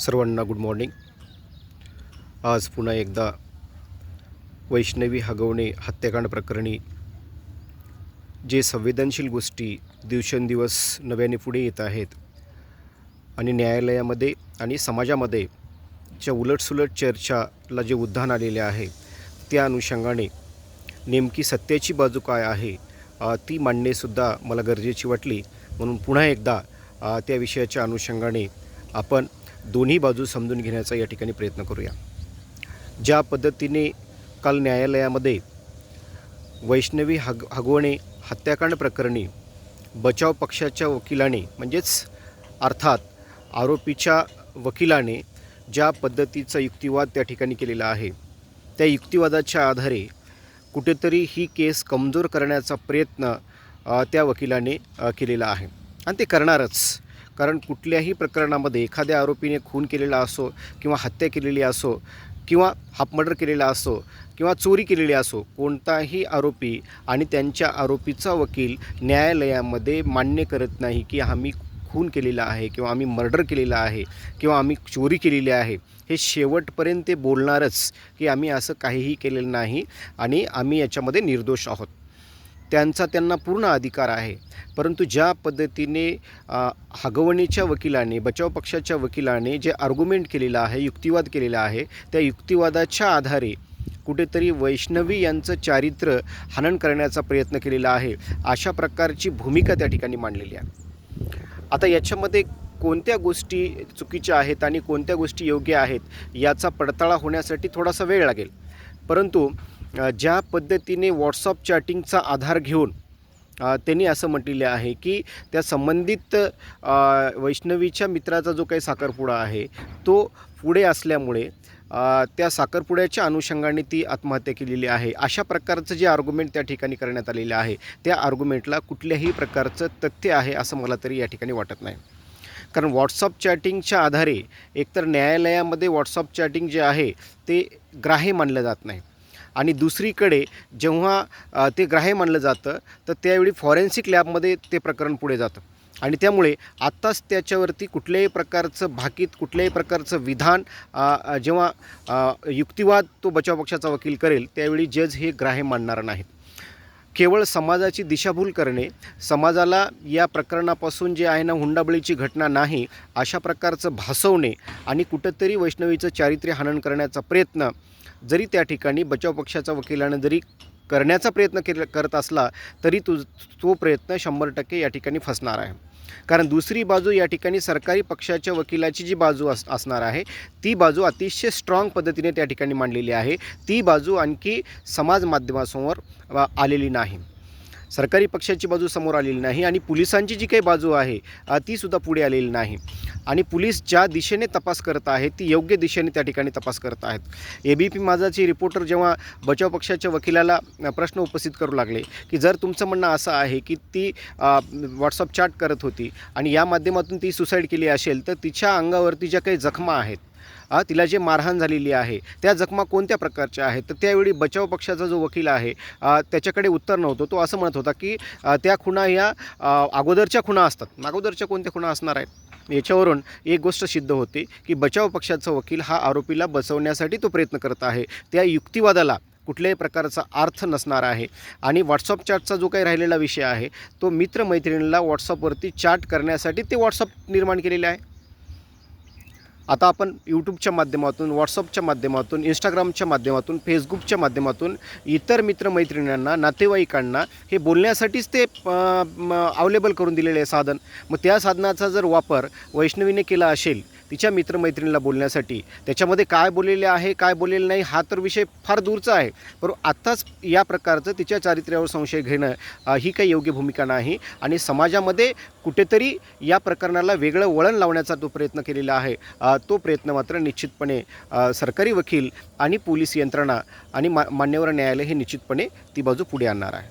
सर्वांना good morning आज पुन्हा एकदा वैष्णवी हगवणे हत्याकांड प्रकरणी जे संवेदनशील गोष्टी दिवसेंदिवस नव्याने पुढे येत आहेत आणि न्यायालयामध्ये आणि समाजामध्ये च्या उलटसुलट चर्चाला जे उद्धान आलेले आहे त्या अनुषंगाने नेमकी सत्याची बाजू काय आहे ती मांडणेसुद्धा मला गरजेची वाटली. म्हणून पुन्हा एकदा त्या विषयाच्या अनुषंगाने आपण दोन्ही बाजू समजून घेण्याचा या ठिकाणी प्रयत्न करूया. ज्या पद्धतीने काल न्यायालयामध्ये वैष्णवी हग हगवणे हत्याकांड प्रकरणी बचाव पक्षाच्या वकिलाने म्हणजेच अर्थात आरोपीच्या वकिलाने ज्या पद्धतीचा युक्तिवाद त्या ठिकाणी केलेला आहे त्या युक्तिवादाच्या आधारे कुठेतरी ही केस कमजोर करण्याचा प्रयत्न त्या वकिलाने केलेला आहे. आणि ते करणारच. कारण कुठल्याही प्रकरणामध्ये एखाद्या आरोपीने खून केलेला असो किंवा हत्या केलेली असो किंवा हापमर्डर केलेला असो किंवा चोरी केलेली असो कोणताही आरोपी आणि त्यांच्या आरोपीचा वकील न्यायालयामध्ये मान्य करत नाही की आम्ही खून केलेला आहे किंवा आम्ही मर्डर केलेला आहे किंवा आम्ही चोरी केलेली आहे हे शेवटपर्यंत ते बोलणारच की आम्ही असं काहीही केलेलं नाही आणि आम्ही याच्यामध्ये निर्दोष आहोत. त्यांचा त्यांना पूर्ण अधिकार आहे. परंतु ज्या पद्धतीने हगवणीच्या वकिलाने बचाव पक्षाच्या वकिलाने जे आर्ग्युमेंट केलेलं आहे युक्तिवाद केलेला आहे त्या युक्तिवादाच्या आधारे कुठेतरी वैष्णवी यांचं चारित्र्य हनन करण्याचा प्रयत्न केलेला आहे अशा प्रकारची भूमिका त्या ठिकाणी मांडलेली आहे. आता याच्यामध्ये कोणत्या गोष्टी चुकीच्या आहेत आणि कोणत्या गोष्टी योग्य आहेत याचा पडताळा होण्यासाठी थोडासा वेळ लागेल. परंतु ज्या पद्धतीने व्हॉट्सअप चॅटिंगचा आधार घेऊन त्यांनी असं म्हटलेलं आहे की त्या संबंधित वैष्णवीच्या मित्राचा जो काही साखरपुडा आहे तो पुढे असल्यामुळे त्या साखरपुड्याच्या अनुषंगाने ती आत्महत्या केलेली आहे. अशा प्रकारचं जे आर्ग्युमेंट त्या ठिकाणी करण्यात आलेलं आहे त्या आर्ग्युमेंटला कुठल्याही प्रकारचं तथ्य आहे असं मला तरी या ठिकाणी वाटत नाही. कारण व्हॉट्सअप चॅटिंगच्या आधारे एकतर न्यायालयामध्ये व्हॉट्सअप चॅटिंग जे आहे ते ग्राह्य मानलं जात नाही. आणि दुसरीकडे जेव्हा ते ग्राह्य मानलं जातं तर त्यावेळी फॉरेन्सिक लॅबमध्ये ते प्रकरण पुढे जातं. आणि त्यामुळे आत्ताच त्याच्यावरती कुठल्याही प्रकारचं भाकीत कुठल्याही प्रकारचं विधान जेव्हा युक्तिवाद तो बचाव पक्षाचा वकील करेल त्यावेळी जज हे ग्राह्य मानणार नाहीत. केवळ समाजाची दिशाभूल करणे समाजाला या प्रकरणापासून जे आहे ना हुंडाबळीची घटना नाही अशा प्रकारचं भासवणे आणि कुठंतरी वैष्णवीचं चारित्र्य हनन करण्याचा प्रयत्न जरी त्या ठिकाणी बचाव पक्षाचा वकिलानं जरी करण्याचा प्रयत्न केला करत असला तरी तो तो प्रयत्न शंभर टक्के या ठिकाणी फसणार आहे. कारण दुसरी बाजू या ठिकाणी सरकारी पक्षाच्या वकिलाची जी बाजू अस असणार आहे ती बाजू अतिशय स्ट्रॉंग पद्धतीने त्या ठिकाणी मांडलेली आहे. ती बाजू आणखी समाज माध्यमासमोर आलेली नाही. सरकारी पक्षाची बाजू समोर आलेली नाही आणि पोलिसांची जी काही बाजू आहे तीसुद्धा पुढे आलेली नाही. आणि पोलीस ज्या दिशेने तपास करत आहेत ती योग्य दिशेने त्या ठिकाणी तपास करत आहेत. ए बी पी माझाचे रिपोर्टर जेव्हा बचाव पक्षाच्या वकिलाला प्रश्न उपस्थित करू लागले की जर तुमचं म्हणणं असं आहे की ती व्हॉट्सअप चॅट करत होती आणि या माध्यमातून ती सुसाईड केली असेल तर तिच्या अंगावरती ज्या काही जखमा आहेत तिला जे मारहाण झालेली आहे त्या जखमा कोणत्या प्रकारच्या आहेत? तर त्यावेळी बचाव पक्षाचा जो वकील आहे त्याच्याकडे उत्तर नव्हतं. तो असं म्हणत होता की त्या खुणा ह्या अगोदरच्या खुणा असतात. अगोदरच्या कोणत्या खुणा असणार आहेत? याच्यावरून एक गोष्ट सिद्ध होते की बचाव पक्षाचा वकील हा आरोपीला बसवण्यासाठी तो प्रयत्न करत आहे. त्या युक्तिवादाला कुठल्याही प्रकारचा अर्थ नसणार आहे. आणि व्हॉट्सअप चॅटचा जो काही राहिलेला विषय आहे तो मित्रमैत्रिणीला व्हॉट्सअपवरती चॅट करण्यासाठी ते व्हॉट्सअप निर्माण केलेले आहे. आता आपण यूट्यूबच्या माध्यमातून व्हॉट्सअपच्या माध्यमातून इंस्टाग्रामच्या माध्यमातून फेसबुकच्या माध्यमातून इतर मित्रमैत्रिणींना नातेवाईकांना हे बोलण्यासाठीच ते अवेलेबल करून दिलेले आहे साधन. मग त्या साधनाचा जर वापर वैष्णवीने केला असेल तिच्या मित्रमैत्रिणीला बोलण्यासाठी त्याच्यामध्ये काय बोललेले आहे काय बोललेलं नाही हा तर विषय फार दूरचा आहे. पर आत्ताच या प्रकारचं तिच्या चारित्र्यावर संशय घेणं ही काही योग्य भूमिका नाही. आणि समाजामध्ये कुठेतरी या प्रकरणाला वेगळं वळण लावण्याचा तो प्रयत्न केलेला आहे. तो प्रयत्न मात्र निश्चितपणे सरकारी वकील आणि पोलीस यंत्रणा आणि मा मान्यवर न्यायालय हे निश्चितपणे ती बाजू पुढे आणणार आहे.